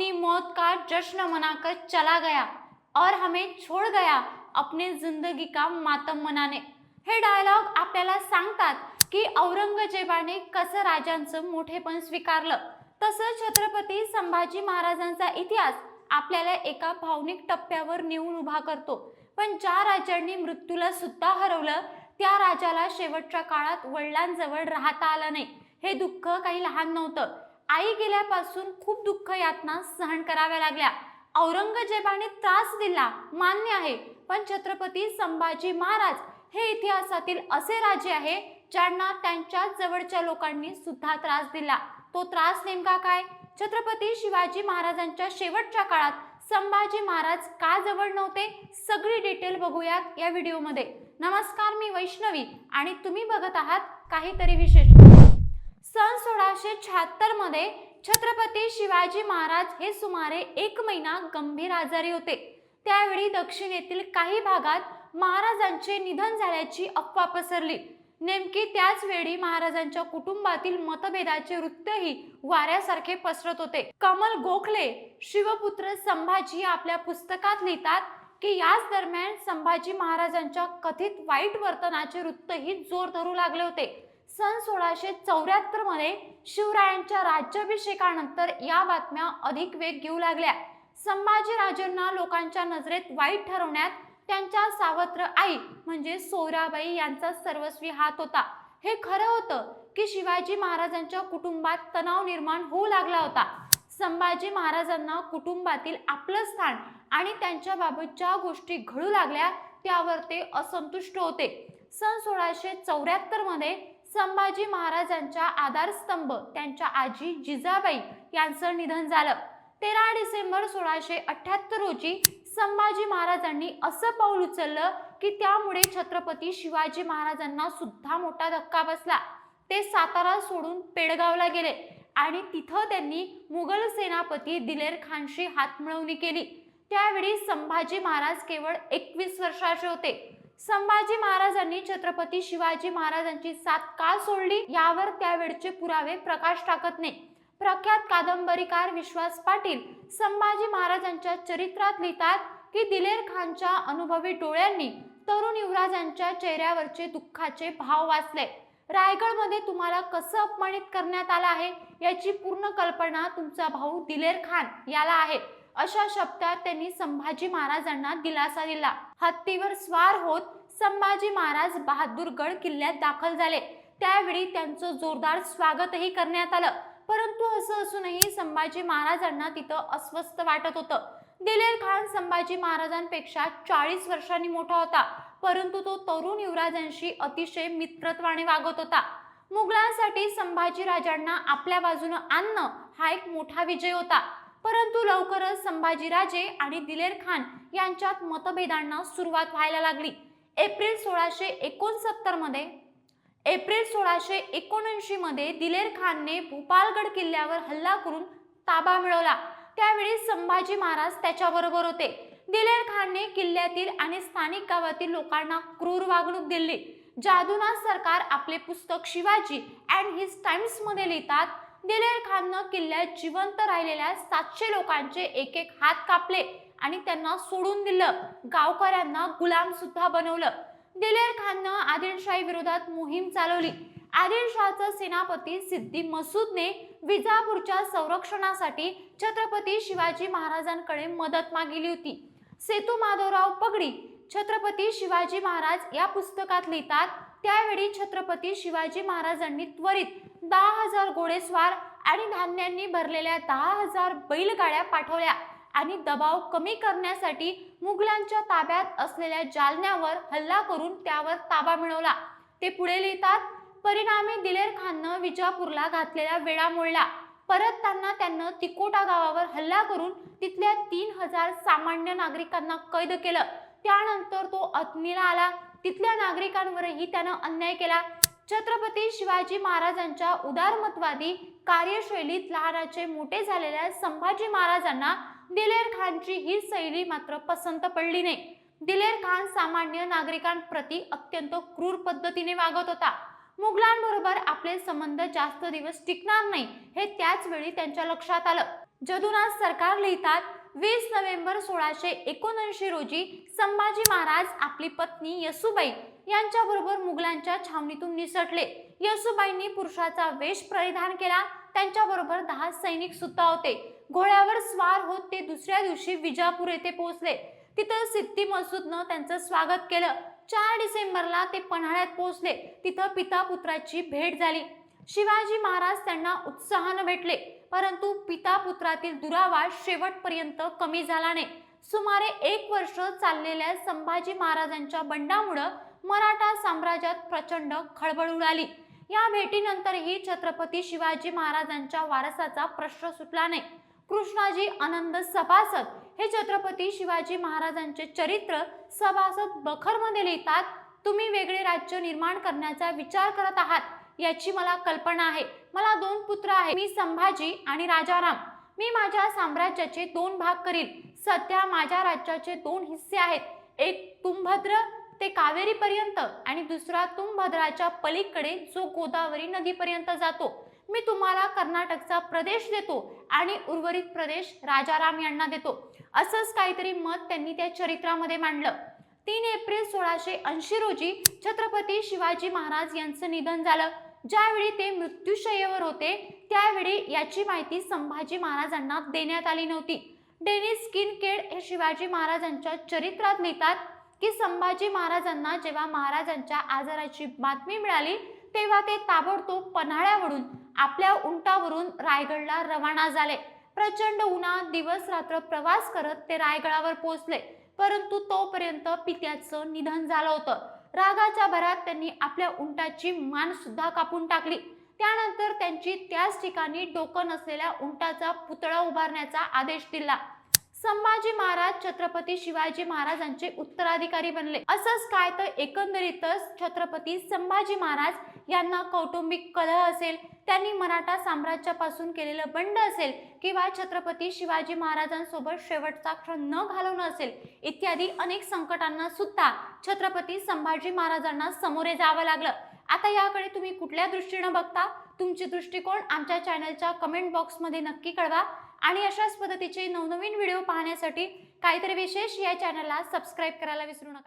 अपनी मौत का जश्न मनाकर चला गया और हमें छोड़ गया अपने जिंदगी का मातम मनाने। हे डायलॉग आपल्याला सांगतात की औरंगजेबाने कसं राजांचं मोठेपण स्वीकारलं? तसं छत्रपती संभाजी महाराजांचा इतिहास आपल्याला एका भावनिक टप्प्यावर नेऊन उभा करतो. पण ज्या राजांनी मृत्यूला सुद्धा हरवलं त्या राजाला शेवटच्या काळात वडिलांजवळ राहता आलं नाही. हे दुःख काही लहान नव्हतं. आई गेल्यापासून खूप दुःख यातना सहन कराव्या लागल्या. औरंगजेबाने त्रास दिला मान्य आहे. पण छत्रपती संभाजी महाराज हे इतिहासातील असे राजे आहे ज्यांना त्यांच्या जवळच्या लोकांनी सुद्धा त्रास दिला. तो त्रास नेमका काय? छत्रपती शिवाजी महाराजांच्या शेवटच्या काळात संभाजी महाराज का जवळ नव्हते? सगळी डिटेल बघूयात या व्हिडिओमध्ये नमस्कार मी वैष्णवी आणि तुम्ही बघत आहात काहीतरी विशेष. सोळाशे शहात्तरमध्ये छत्रपती शिवाजी महाराज हे सुमारे एक महिना गंभीर आजारी होते. त्यावेळी दक्षिणेतील काही भागात महाराजांचे निधन झाल्याची अफवा पसरली. नेमकी त्याच वेळी महाराजांच्या कुटुंबातील मतभेदाचे वृत्तही वाऱ्यासारखे पसरत होते. कमल गोखले शिवपुत्र संभाजी आपल्या पुस्तकात लिहितात की याच दरम्यान संभाजी महाराजांच्या कथित वाईट वर्तनाचे वृत्तही जोर धरू लागले होते. सन सोळाशे चौऱ्याहत्तरमध्ये शिवरायांच्या राज्याभिषेकानंतर या बातम्या अधिक वेग घेऊ लागल्या. संभाजी राजांना लोकांच्या नजरेत वाईट ठरवण्यात त्यांच्या सावत्र आई म्हणजे सोयराबाई यांचा सर्वस्वी हात होता. हे खरं होतं की शिवाजी महाराजांच्या कुटुंबात तणाव निर्माण होऊ लागला होता. संभाजी महाराजांना कुटुंबातील आपलं स्थान आणि त्यांच्याबाबत ज्या गोष्टी घडू लागल्या त्यावर ते असंतुष्ट होते. सन सोळाशे चौऱ्याहत्तरमध्ये संभाजी महाराजांच्या आधारस्तंभ त्यांच्या आजी जिजाबाई यांचं निधन झालं. तेरा डिसेंबर सोळाशे अठ्याहत्तर रोजी संभाजी महाराजांनी असं पाऊल उचललं की त्यामुळे छत्रपती शिवाजी महाराजांना सुद्धा मोठा धक्का बसला. ते सातारा सोडून पेडगावला गेले आणि तिथं त्यांनी मुघल सेनापती दिलेर खानशी हातमिळवणी केली. त्यावेळी संभाजी महाराज केवळ एकवीस वर्षाचे होते. संभाजी महाराजांनी छत्रपती शिवाजी महाराजांची साथ का सोडली. यावर त्यावेळचे पुरावे प्रकाश टाकत नाही. प्रख्यात कादंबरीकार विश्वास पाटील संभाजी महाराजांच्या चरित्रात लिहितात की दिलेर खानच्या अनुभवी डोळ्यांनी तरुण युवराजांच्या चेहऱ्यावरचे दुःखाचे भाव वाचले. रायगडमध्ये तुम्हाला कसं अपमानित करण्यात आलं आहे? याची पूर्ण कल्पना तुमचा भाऊ दिलेर खान याला आहे. अशा शब्दात त्यांनी संभाजी महाराजांना दिलासा दिला. हत्तीवर स्वार होत संभाजी महाराज बहादूरगड किल्ल्यात दाखल झाले. त्यावेळी त्यांचं जोरदार स्वागतही करण्यात आलं. परंतु असं असूनही संभाजी महाराजांना तिथं अस्वस्थ वाटत होतं. दिलेर खान संभाजी महाराजांपेक्षा चाळीस वर्षांनी मोठा होता. परंतु तो तरुण युवराजांशी अतिशय मित्रत्वाने वागत होता. मुघलांसाठी संभाजी राजांना आपल्या बाजूनं आणणं हा एक मोठा विजय होता. परंतु लवकरच संभाजीराजे आणि दिलेर खान यांच्यात मतभेदांना सुरुवात व्हायला लागली. एप्रिल सोळाशे एकोणसत्तरमध्ये एप्रिल सोळाशे एकोणऐंशी मध्ये दिलेर खानने भूपालगड किल्ल्यावर हल्ला करून ताबा मिळवला. त्यावेळी संभाजी महाराज त्याच्याबरोबर होते. दिलेर खानने किल्ल्यातील आणि स्थानिक गावातील लोकांना क्रूर वागणूक दिली. जादूनाथ सरकार आपले पुस्तक शिवाजी अँड हिज टाइम्समध्ये लिहितात दिलेर खाननं किल्ल्यात जिवंत राहिलेल्या सातशे लोकांचे एक एक हात कापले आणि त्यांना सोडून दिलं. गावकऱ्यांना गुलाम सुद्धा बनवलं. दिलेर खाननं आदिलशाही विरोधात मोहीम चालवली. आदिलशहाचा सेनापती सिद्धी मसूदने विजापूरच्या संरक्षणासाठी छत्रपती शिवाजी महाराजांकडे मदत मागितली होती. सेतू माधवराव पगडी छत्रपती शिवाजी महाराज या पुस्तकात लिहितात त्यावेळी छत्रपती शिवाजी महाराजांनी त्वरित दहा हजार घोडेस्वार आणि धान्यांनी भरलेल्या दहा हजार बैलगाड्या पाठवल्या आणि दबाव कमी करण्यासाठी मुघलांच्या ताब्यात असलेल्या जालन्यावर हल्ला करून त्यावर ताबा मिळवला. ते पुढे लिहितात परिणामी दिलेर खाननं विजापूरला घातलेला वेळा मोडला परत त्यांना त्यानं तिकोटा गावावर हल्ला करून तिथल्या तीन हजार सामान्य नागरिकांना कैद केलं. त्यानंतर तो अत्नीला आला. तिथल्या नागरिकांवरही त्यानं अन्याय केला. छत्रपती शिवाजी महाराजांच्या उदारमतवादी कार्यशैलीत लहानाचे मोठे झालेल्या संभाजी महाराजांना दिलेर खानची ही शैली मात्र पसंत पडली नाही. दिलेर खान सामान्य नागरिकांप्रती अत्यंत क्रूर पद्धतीने वागत होता. मुघलांबरोबर आपले संबंध जास्त दिवस टिकणार नाही हे त्याच वेळी त्यांच्या लक्षात आलं. जदुनाथ सरकार लिहितात वीस नोव्हेंबर सोळाशे एकोणऐंशी रोजी संभाजी महाराज आपली पत्नी यसुबाई यांच्याबरोबर मुघलांच्या छावणीतून निसटले. यसुबाईंनी पुरुषाचा वेश परिधान केला. त्यांच्याबरोबर दहा सैनिक सुद्धा होते. घोड्यावर स्वार होत ते दुसऱ्या दिवशी विजापूर येथे पोहोचले. तिथं सिद्धी मसूदनं त्यांचं स्वागत केलं. चार डिसेंबरला ते पन्हाळ्यात पोहोचले. तिथं पिता पुत्राची भेट झाली. शिवाजी महाराज त्यांना उत्साहानं भेटले. परंतु पिता पुत्रातील दुरावा शेवटपर्यंत कमी झाला नाही. सुमारे एक वर्ष चाललेल्या संभाजी महाराजांच्या बंडामुळं मराठा साम्राज्यात प्रचंड खळबळ उडाली या भेटीनंतरही छत्रपती शिवाजी महाराजांच्या वारसाचा प्रश्न सुटला नाही. कृष्णाजी आनंद सभासद हे छत्रपती शिवाजी महाराजांचे चरित्र सभासद बखरमध्ये लिहितात तुम्ही वेगळे राज्य निर्माण करण्याचा विचार करत आहात याची मला कल्पना आहे. मला दोन पुत्र आहेत. मी संभाजी आणि राजाराम. मी माझ्या साम्राज्याचे दोन भाग करील. सध्या माझ्या राज्याचे दोन हिस्से आहेत. एक तुंभद्र ते कावेरीपर्यंत आणि दुसरा तुंगभद्राच्या पलीकडे जो गोदावरी नदीपर्यंत जातो. मी तुम्हाला कर्नाटकचा प्रदेश देतो आणि उर्वरित प्रदेश राजाराम यांना देतो. असंच काहीतरी मत त्यांनी त्या चरित्रामध्ये मांडलं. तीन एप्रिल सोळाशे ऐंशी रोजी छत्रपती शिवाजी महाराज यांचं निधन झालं. ज्यावेळी ते मृत्यूशय्येवर होते त्यावेळी याची माहिती संभाजी महाराजांना देण्यात आली नव्हती. डेनिस किनकेड हे शिवाजी महाराजांच्या चरित्रात लिहितात की संभाजी महाराजांना जेव्हा महाराजांच्या आजाराची बातमी मिळाली तेव्हा ते ताबडतोब पन्हाळ्यावरून आपल्या उंटावरून रायगडला रवाना झाले. प्रचंड उन्हात दिवस रात्र प्रवास करत ते रायगडावर पोहोचले. परंतु तोपर्यंत पित्याचं निधन झालं होतं. रागाच्या भरात त्यांनी आपल्या उंटाची मान सुद्धा कापून टाकली. त्यानंतर त्यांची त्याच ठिकाणी डोकं नसलेल्या उंटाचा पुतळा उभारण्याचा आदेश दिला. संभाजी महाराज छत्रपती शिवाजी महाराजांचे उत्तराधिकारी बनले. असंच काय तर एकंदरीतच छत्रपती संभाजी महाराज यांना कौटुंबिक कलह असेल त्यांनी मराठा साम्राज्यापासून केलेलं बंड असेल किंवा छत्रपती शिवाजी महाराजांसोबत शेवटचा क्षण न घालवणं असेल इत्यादी अनेक संकटांना सुद्धा छत्रपती संभाजी महाराजांना सामोरे जावं लागलं. आता याकडे तुम्ही कुठल्या दृष्टीनं बघता? तुमचे दृष्टिकोन आमच्या चॅनलच्या कमेंट बॉक्समध्ये नक्की कळवा. आणि अशाच पद्धतीचे नवनवीन व्हिडिओ पाहण्यासाठी काहीतरी विशेष या चॅनलला सबस्क्राईब करायला विसरू नका.